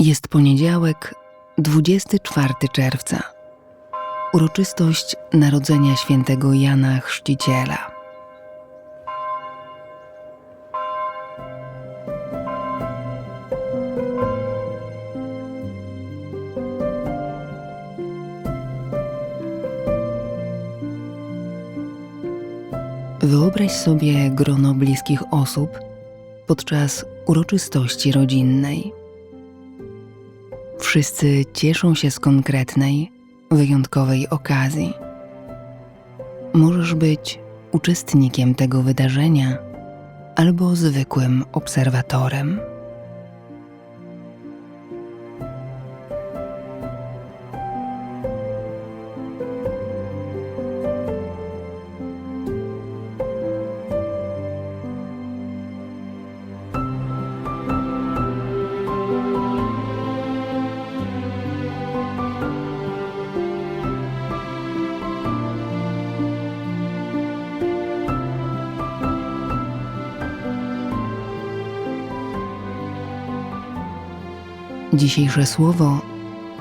Jest poniedziałek, 24 czerwca. Uroczystość narodzenia świętego Jana Chrzciciela. Wyobraź sobie grono bliskich osób podczas uroczystości rodzinnej. Wszyscy cieszą się z konkretnej, wyjątkowej okazji. Możesz być uczestnikiem tego wydarzenia albo zwykłym obserwatorem. Dzisiejsze słowo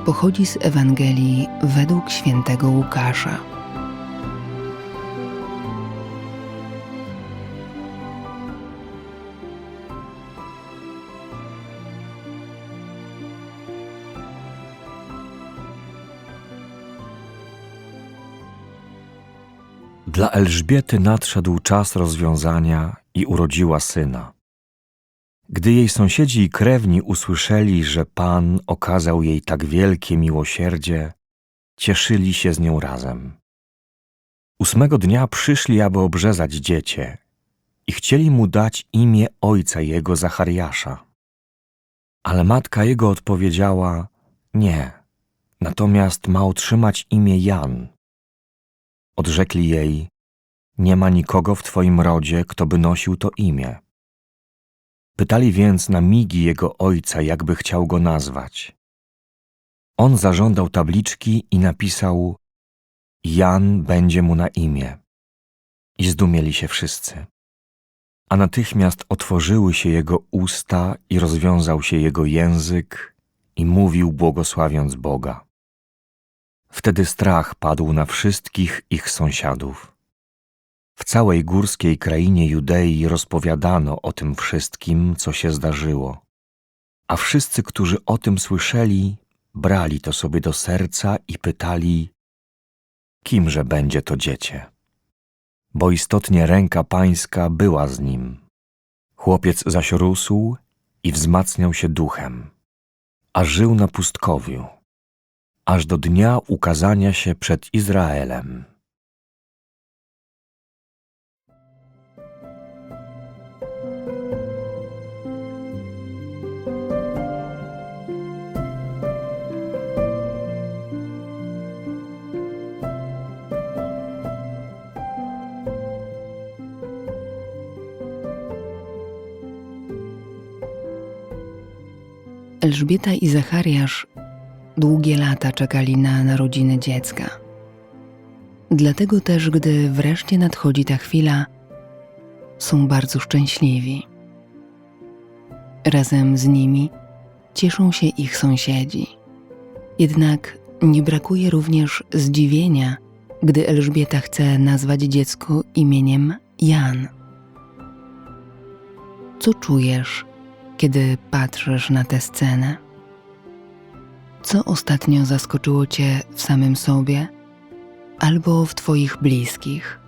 pochodzi z Ewangelii według świętego Łukasza. Dla Elżbiety nadszedł czas rozwiązania i urodziła syna. Gdy jej sąsiedzi i krewni usłyszeli, że Pan okazał jej tak wielkie miłosierdzie, cieszyli się z nią razem. Ósmego dnia przyszli, aby obrzezać dziecię i chcieli mu dać imię ojca jego Zachariasza. Ale matka jego odpowiedziała: Nie, natomiast ma otrzymać imię Jan. Odrzekli jej: Nie ma nikogo w twoim rodzie, kto by nosił to imię. Pytali więc na migi jego ojca, jakby chciał go nazwać. On zażądał tabliczki i napisał: Jan będzie mu na imię. I zdumieli się wszyscy. A natychmiast otworzyły się jego usta i rozwiązał się jego język i mówił, błogosławiąc Boga. Wtedy strach padł na wszystkich ich sąsiadów. W całej górskiej krainie Judei rozpowiadano o tym wszystkim, co się zdarzyło. A wszyscy, którzy o tym słyszeli, brali to sobie do serca i pytali, kimże będzie to dziecię. Bo istotnie ręka pańska była z nim. Chłopiec zaś rósł i wzmacniał się duchem, a żył na pustkowiu, aż do dnia ukazania się przed Izraelem. Elżbieta i Zachariasz długie lata czekali na narodziny dziecka. Dlatego też, gdy wreszcie nadchodzi ta chwila, są bardzo szczęśliwi. Razem z nimi cieszą się ich sąsiedzi. Jednak nie brakuje również zdziwienia, gdy Elżbieta chce nazwać dziecko imieniem Jan. Co czujesz, kiedy patrzysz na tę scenę? Co ostatnio zaskoczyło Cię w samym sobie albo w Twoich bliskich?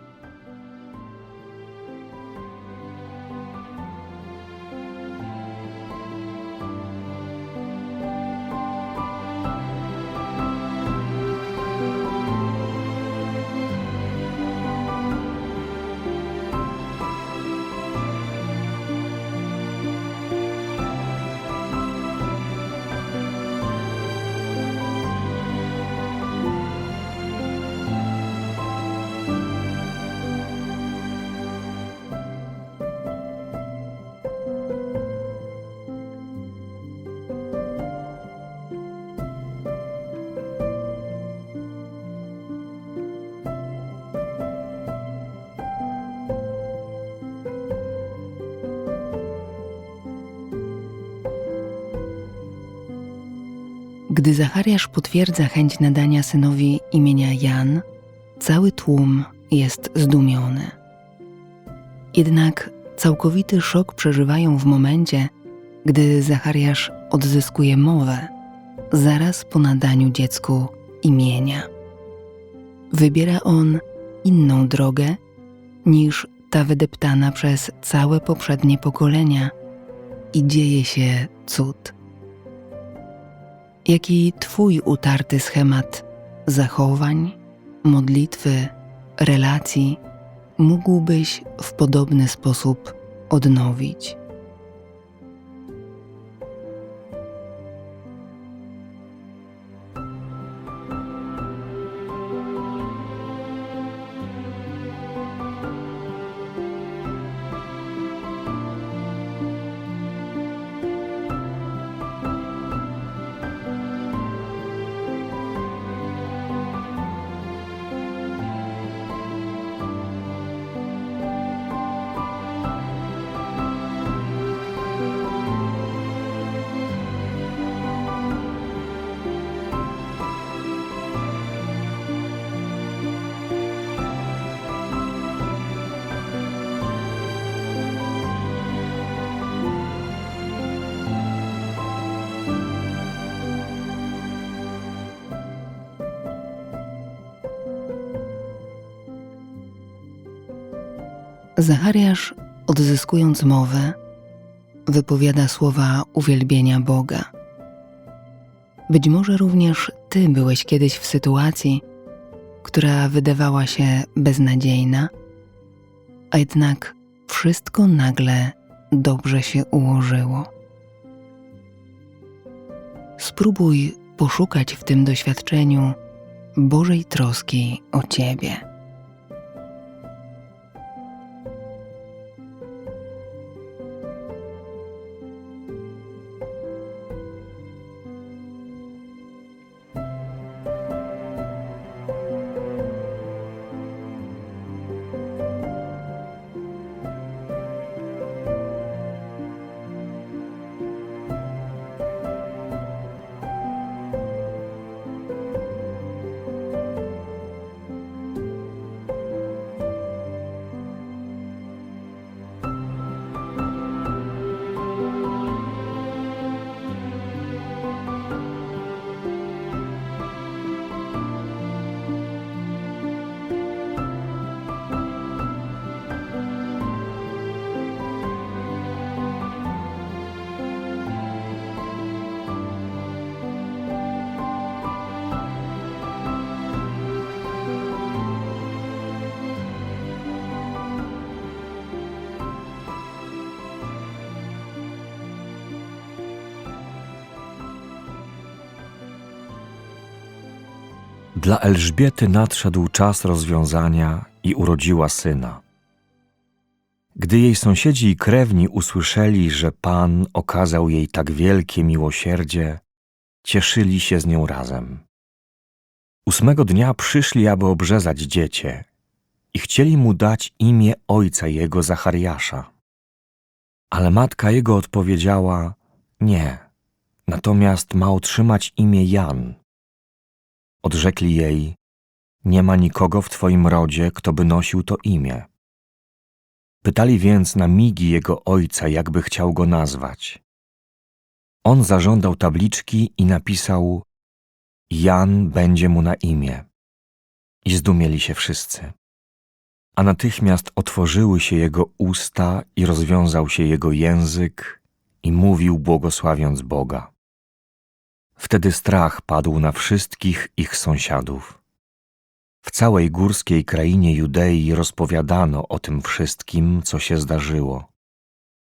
Gdy Zachariasz potwierdza chęć nadania synowi imienia Jan, cały tłum jest zdumiony. Jednak całkowity szok przeżywają w momencie, gdy Zachariasz odzyskuje mowę zaraz po nadaniu dziecku imienia. Wybiera on inną drogę niż ta wydeptana przez całe poprzednie pokolenia i dzieje się cud. Jaki Twój utarty schemat zachowań, modlitwy, relacji mógłbyś w podobny sposób odnowić? Zachariasz, odzyskując mowę, wypowiada słowa uwielbienia Boga. Być może również Ty byłeś kiedyś w sytuacji, która wydawała się beznadziejna, a jednak wszystko nagle dobrze się ułożyło. Spróbuj poszukać w tym doświadczeniu Bożej troski o Ciebie. Dla Elżbiety nadszedł czas rozwiązania i urodziła syna. Gdy jej sąsiedzi i krewni usłyszeli, że Pan okazał jej tak wielkie miłosierdzie, cieszyli się z nią razem. Ósmego dnia przyszli, aby obrzezać dziecię i chcieli mu dać imię ojca jego Zachariasza. Ale matka jego odpowiedziała: Nie, natomiast ma otrzymać imię Jan. Odrzekli jej: Nie ma nikogo w twoim rodzie, kto by nosił to imię. Pytali więc na migi jego ojca, jakby chciał go nazwać. On zażądał tabliczki i napisał: Jan będzie mu na imię. I zdumieli się wszyscy. A natychmiast otworzyły się jego usta i rozwiązał się jego język i mówił, błogosławiąc Boga. Wtedy strach padł na wszystkich ich sąsiadów. W całej górskiej krainie Judei rozpowiadano o tym wszystkim, co się zdarzyło.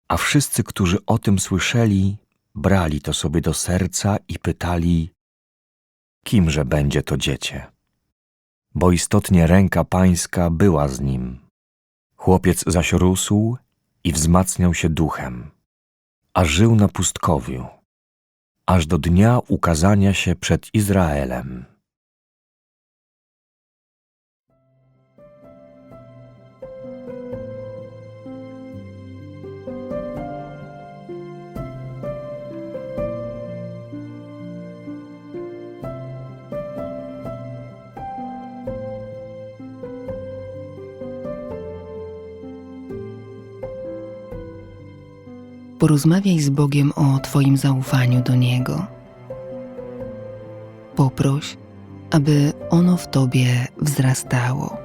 A wszyscy, którzy o tym słyszeli, brali to sobie do serca i pytali, kimże będzie to dziecię. Bo istotnie ręka pańska była z nim. Chłopiec zaś rósł i wzmacniał się duchem, a żył na pustkowiu aż do dnia ukazania się przed Izraelem. Porozmawiaj z Bogiem o Twoim zaufaniu do Niego. Poproś, aby ono w Tobie wzrastało.